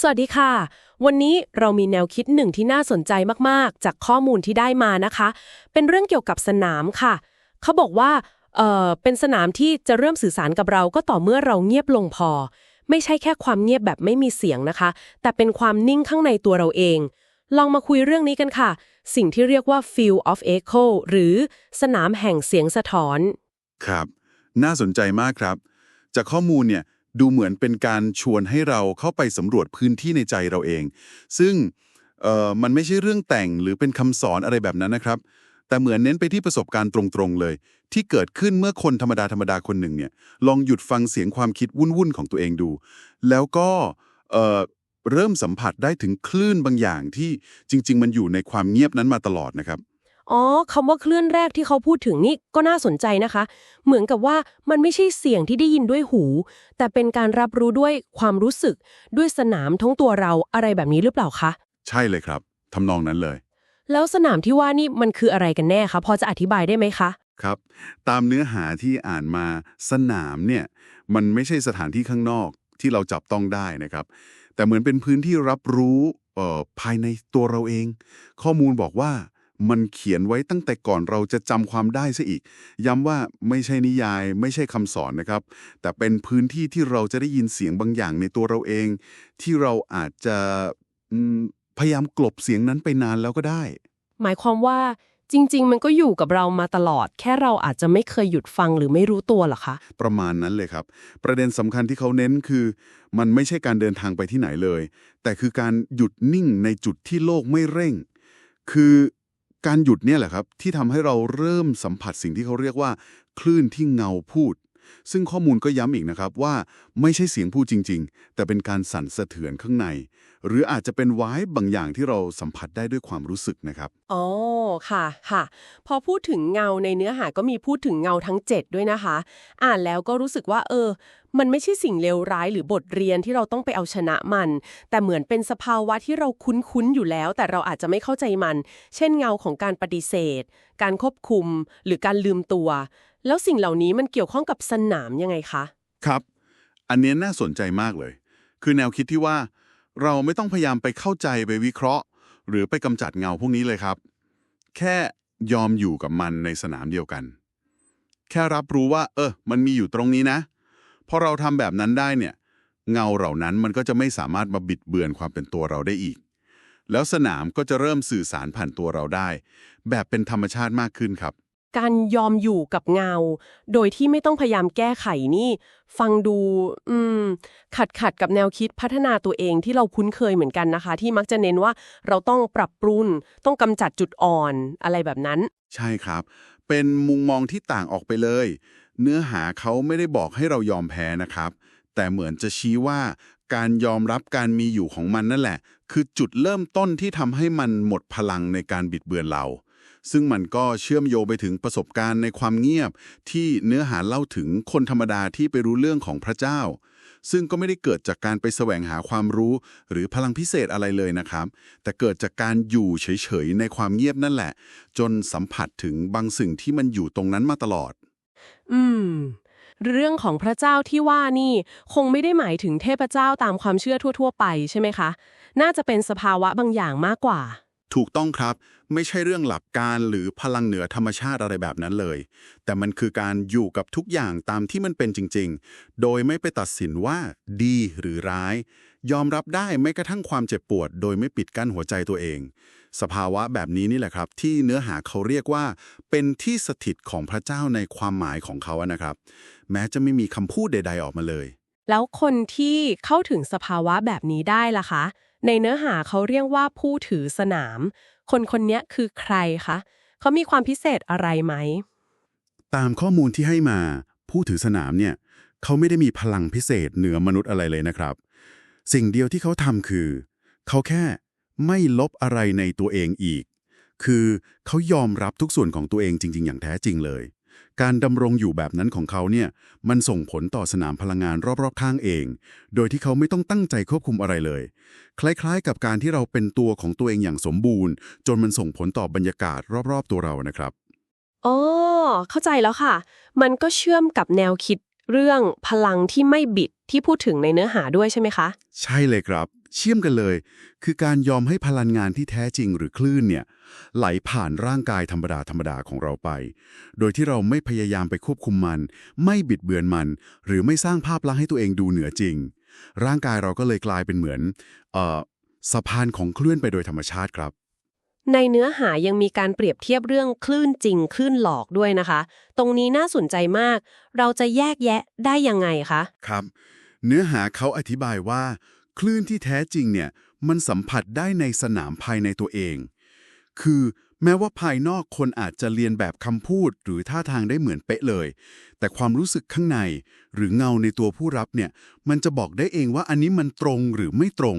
สวัสดีค่ะ วันนี้เรามีแนวคิดหนึ่งที่น่าสนใจมากๆ จากข้อมูลที่ได้มานะคะ เป็นเรื่องเกี่ยวกับสนามค่ะ เขาบอกว่าเอ่อเป็นสนามที่จะเริ่มสื่อสารกับเราก็ต่อเมื่อเราเงียบลงพอ ไม่ใช่แค่ความเงียบแบบไม่มีเสียงนะคะ แต่เป็นความนิ่งข้างในตัวเราเอง ลองมาคุยเรื่องนี้กันค่ะ สิ่งที่เรียกว่า field of echo หรือสนามแห่งเสียงสะท้อน ครับ น่าสนใจมากครับ จากข้อมูลเนี่ย ดูเหมือนเป็นการชวนให้เราเข้าไปสำรวจพื้นที่ในใจเราเอง ซึ่งมันไม่ใช่เรื่องแต่งหรือเป็นคำสอนอะไรแบบนั้นนะครับ แต่เหมือนเน้นไปที่ประสบการณ์ตรงๆเลย ที่เกิดขึ้นเมื่อคนธรรมดาธรรมดาคนหนึ่งเนี่ยลองหยุดฟังเสียงความคิดวุ่นๆของตัวเองดู แล้วก็เเริ่มสัมผัสได้ถึงคลื่นบางอย่างที่จริง ๆ มันอยู่ในความเงียบนั้นมาตลอดนะครับ อ๋อคำว่าคลื่นแรกที่เขาพูดถึงนี่ก็น่าสนใจนะคะ เหมือนกับว่ามันไม่ใช่เสียงที่ได้ยินด้วยหู แต่เป็นการรับรู้ด้วยความรู้สึก ด้วยสนามทั้งตัวเราอะไรแบบนี้หรือเปล่าคะ ใช่เลยครับทำนองนั้นเลย แล้วสนามที่ว่านี่มันคืออะไรกันแน่คะพอจะอธิบายได้ไหมคะ ครับ ตามเนื้อหาที่อ่านมาสนามเนี่ย มันไม่ใช่สถานที่ข้างนอกที่เราจับต้องได้นะครับ แต่เหมือนเป็นพื้นที่รับรู้เอ่อภายในตัวเราเอง ข้อมูลบอกว่า มันเขียนไว้ตั้งแต่ก่อนเราจะจำความได้ซะอีก ย้ำว่าไม่ใช่นิยาย ไม่ใช่คำสอนนะครับ แต่เป็นพื้นที่ที่เราจะได้ยินเสียงบางอย่างในตัวเราเอง ที่เราอาจจะอืมพยายามกลบเสียงนั้นไปนานแล้วก็ได้ หมายความว่าจริง ๆ มันก็อยู่กับเรามาตลอด แค่เราอาจจะไม่เคยหยุดฟังหรือไม่รู้ตัวเหรอคะ ประมาณนั้นเลยครับ ประเด็นสำคัญที่เขาเน้นคือ มันไม่ใช่การเดินทางไปที่ไหนเลย แต่คือการหยุดนิ่งในจุดที่โลกไม่เร่ง คือ การหยุดเนี่ยแหละครับที่ทำให้เราเริ่มสัมผัสสิ่งที่เขาเรียกว่า คลื่นที่เงาพูด ซึ่งข้อมูลก็ย้ำอีกนะครับว่าไม่ใช่เสียงพูดจริง ๆ แต่เป็นการสั่นสะเทือนข้างใน หรืออาจจะเป็นวายบางอย่างที่เราสัมผัสได้ด้วยความรู้สึกนะครับอ๋อค่ะค่ะ พอพูดถึงเงาในเนื้อหาก็มีพูดถึงเงาทั้ง 7 ด้วยนะคะ อ่านแล้วก็รู้สึกว่า เออ มันไม่ใช่สิ่งเลวร้ายหรือบทเรียนที่เราต้องไปเอาชนะมัน แต่เหมือนเป็นสภาวะที่เราคุ้นๆอยู่แล้ว แต่เราอาจจะไม่เข้าใจมัน เช่นเงาของการปฏิเสธ การควบคุม หรือการลืมตัว แล้วสิ่งเหล่านี้มันเกี่ยวข้องกับสนามยังไงคะ ครับ อันนี้น่าสนใจมากเลย คือแนวคิดที่ว่า เราไม่ต้องพยายามไปเข้าใจไปวิเคราะห์ หรือไปกำจัดเงาพวกนี้เลยครับ แค่ยอมอยู่กับมันในสนามเดียวกัน แค่รับรู้ว่า เออ มันมีอยู่ตรงนี้นะ พอเราทำแบบนั้นได้เนี่ย เงาเหล่านั้นมันก็จะไม่สามารถมาบิดเบือนความเป็นตัวเราได้อีก แล้วสนามก็จะเริ่มสื่อสารผ่านตัวเราได้ แบบเป็นธรรมชาติมากขึ้นครับ การยอมอยู่กับเงา โดยที่ไม่ต้องพยายามแก้ไขนี่ ฟังดู อืม ขัดขัดกับแนวคิดพัฒนาตัวเองที่เราคุ้นเคยเหมือนกันนะคะ ที่มักจะเน้นว่าเราต้องปรับปรุงต้องกำจัดจุดอ่อนอะไรแบบนั้น ใช่ครับ เป็นมุมมองที่ต่างออกไปเลย เนื้อหาเขาไม่ได้บอกให้เรายอมแพ้นะครับ แต่เหมือนจะชี้ว่า การยอมรับการมีอยู่ของมันนั่นแหละ คือจุดเริ่มต้นที่ทำให้มันหมดพลังในการบิดเบือนเรา ซึ่งมันก็เชื่อมโยงไปถึงประสบการณ์ในความเงียบ ที่เนื้อหาเล่าถึงคนธรรมดาที่ไปรู้เรื่องของพระเจ้า ซึ่งก็ไม่ได้เกิดจากการไปแสวงหาความรู้ หรือพลังพิเศษอะไรเลยนะครับ แต่เกิดจากการอยู่เฉยๆในความเงียบนั่นแหละ จนสัมผัสถึงบางสิ่งที่มันอยู่ตรงนั้นมาตลอด อืมเรื่องของพระเจ้าที่ว่านี่คงไม่ได้หมายถึงเทพเจ้าตามความเชื่อทั่ว ๆ ไปใช่ไหมคะ น่าจะเป็นสภาวะบางอย่างมากกว่า ถูกต้องครับ ไม่ใช่เรื่องหลักการหรือพลังเหนือธรรมชาติอะไรแบบนั้นเลย แต่มันคือการอยู่กับทุกอย่างตามที่มันเป็นจริง ๆ โดยไม่ไปตัดสินว่าดีหรือร้าย ยอมรับได้ไม่กระทั่งความเจ็บปวด โดยไม่ปิดกั้นหัวใจตัวเอง สภาวะแบบนี้นี่แหละครับ ที่เนื้อหาเขาเรียกว่า เป็นที่สถิตของพระเจ้าในความหมายของเขาอะนะครับ แม้จะไม่มีคำพูดใด ๆออกมาเลย แล้วคนที่เข้าถึงสภาวะแบบนี้ได้ล่ะคะ ในเนื้อหาเขาเรียกว่าผู้ถือสนาม คนคนนี้คือใครคะ เขามีความพิเศษอะไรไหม ตามข้อมูลที่ให้มา ผู้ถือสนามเนี่ย เขาไม่ได้มีพลังพิเศษเหนือมนุษย์อะไรเลยนะครับ สิ่งเดียวที่เขาทำคือ เขาแค่ไม่ลบอะไรในตัวเองอีก คือเขายอมรับทุกส่วนของตัวเองจริง ๆ อย่างแท้จริงเลย การดำรงอยู่แบบนั้นของเขาเนี่ยมันส่งผลต่อสนามพลังงานรอบๆข้างเอง โดยที่เขาไม่ต้องตั้งใจควบคุมอะไรเลย คล้ายๆ กับการที่เราเป็นตัวของตัวเองอย่างสมบูรณ์ จนมันส่งผลต่อบรรยากาศรอบๆตัวเรานะครับอ๋อเข้าใจแล้วค่ะ มันก็เชื่อมกับแนวคิดเรื่องพลังที่ไม่บิดที่พูดถึงในเนื้อหาด้วยใช่ไหมคะ ใช่เลยครับ เชื่อมกันเลย คือการยอมให้พลังงานที่แท้จริงหรือคลื่นเนี่ยไหลผ่านร่างกายธรรมดาธรรมดาของเราไป โดยที่เราไม่พยายามไปควบคุมมัน ไม่บิดเบือนมัน หรือไม่สร้างภาพลักษณ์ให้ตัวเองดูเหนือจริง ร่างกายเราก็เลยกลายเป็นเหมือนเอ่อสะพานของคลื่นไปโดยธรรมชาติครับ ในเนื้อหายังมีการเปรียบเทียบเรื่องคลื่นจริงคลื่นหลอกด้วยนะคะ ตรงนี้น่าสนใจมาก เราจะแยกแยะได้ยังไงคะ ครับ เนื้อหาเขาอธิบายว่า คลื่นที่แท้จริงเนี่ยมันสัมผัสได้ในสนามภายในตัวเอง คือแม้ว่าภายนอกคนอาจจะเรียนแบบคำพูดหรือท่าทางได้เหมือนเป๊ะเลย แต่ความรู้สึกข้างในหรือเงาในตัวผู้รับเนี่ยมันจะบอกได้เองว่าอันนี้มันตรงหรือไม่ตรง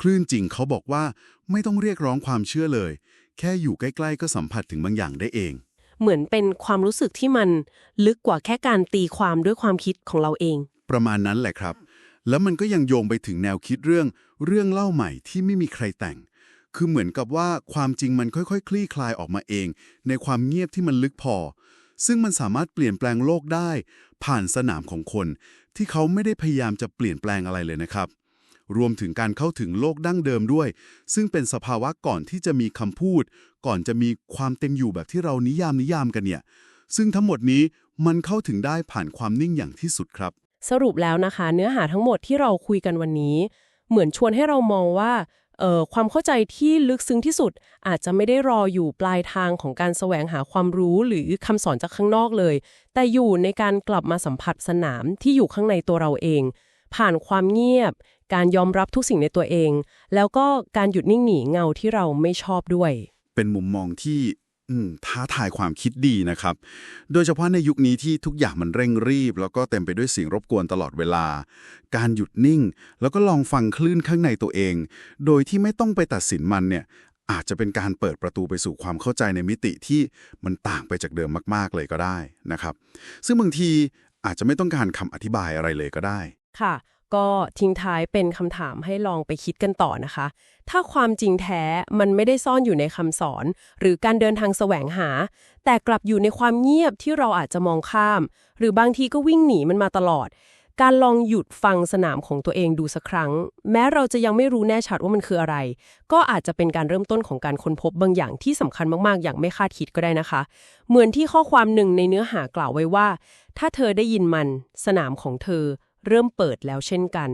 คลื่นจริงเขาบอกว่าไม่ต้องเรียกร้องความเชื่อเลย แค่อยู่ใกล้ ๆ ก็สัมผัสถึงบางอย่างได้เอง เหมือนเป็นความรู้สึกที่มันลึกกว่าแค่การตีความด้วยความคิดของเราเอง ประมาณนั้นแหละครับ แล้วมันก็ยังโยงไปถึงแนวคิดเรื่องเรื่องเล่าใหม่ที่ไม่มีใครแต่ง คือเหมือนกับว่าความจริงมันค่อยๆ คลี่คลายออกมาเอง ในความเงียบที่มันลึกพอ ซึ่งมันสามารถเปลี่ยนแปลงโลกได้ ผ่านสนามของคน ที่เขาไม่ได้พยายามจะเปลี่ยนแปลงอะไรเลยนะครับ รวมถึงการเข้าถึงโลกดั้งเดิมด้วย ซึ่งเป็นสภาวะก่อนที่จะมีคำพูด ก่อนจะมีความเต็มอยู่แบบที่เรานิยามนิยามกันเนี่ยซึ่งทั้งหมดนี้มันเข้าถึงได้ผ่านความนิ่งอย่างที่สุดครับ สรุปแล้วนะคะ เนื้อหาทั้งหมดที่เราคุยกันวันนี้ เหมือนชวนให้เรามองว่าเอ่อความเข้าใจที่ลึกซึ้งที่สุด อาจจะไม่ได้รออยู่ปลายทางของการแสวงหาความรู้หรือคำสอนจากข้างนอกเลย แต่อยู่ในการกลับมาสัมผัสสนามที่อยู่ข้างในตัวเราเอง ผ่านความเงียบ การยอมรับทุกสิ่งในตัวเอง แล้วก็การหยุดนิ่งหนีเงาที่เราไม่ชอบด้วย เป็นมุมมองที่ ท้าทายความคิดดีนะครับ โดยเฉพาะในยุคนี้ที่ทุกอย่างมันเร่งรีบ แล้วก็เต็มไปด้วยเสียงรบกวนตลอดเวลา การหยุดนิ่ง แล้วก็ลองฟังคลื่นข้างในตัวเอง โดยที่ไม่ต้องไปตัดสินมันเนี่ย อาจจะเป็นการเปิดประตูไปสู่ความเข้าใจในมิติที่มันต่างไปจากเดิมมาก ๆ เลยก็ได้นะครับ ซึ่งบางทีอาจจะไม่ต้องการคำอธิบายอะไรเลยก็ได้ ค่ะ ก็ทิ้งท้ายเป็นคำถามให้ลองไปคิดกันต่อนะคะ ถ้าความจริงแท้มันไม่ได้ซ่อนอยู่ในคำสอน หรือการเดินทางแสวงหา แต่กลับอยู่ในความเงียบที่เราอาจจะมองข้าม หรือบางทีก็วิ่งหนีมันมาตลอด การลองหยุดฟังสนามของตัวเองดูสักครั้ง แม้เราจะยังไม่รู้แน่ชัดว่ามันคืออะไร ก็อาจจะเป็นการเริ่มต้นของการค้นพบบางอย่างที่สำคัญมากๆ อย่างไม่คาดคิดก็ได้นะคะ เหมือนที่ข้อความหนึ่งในเนื้อหากล่าวไว้ว่า ถ้าเธอได้ยินมัน สนามของเธอ เริ่มเปิดแล้วเช่นกัน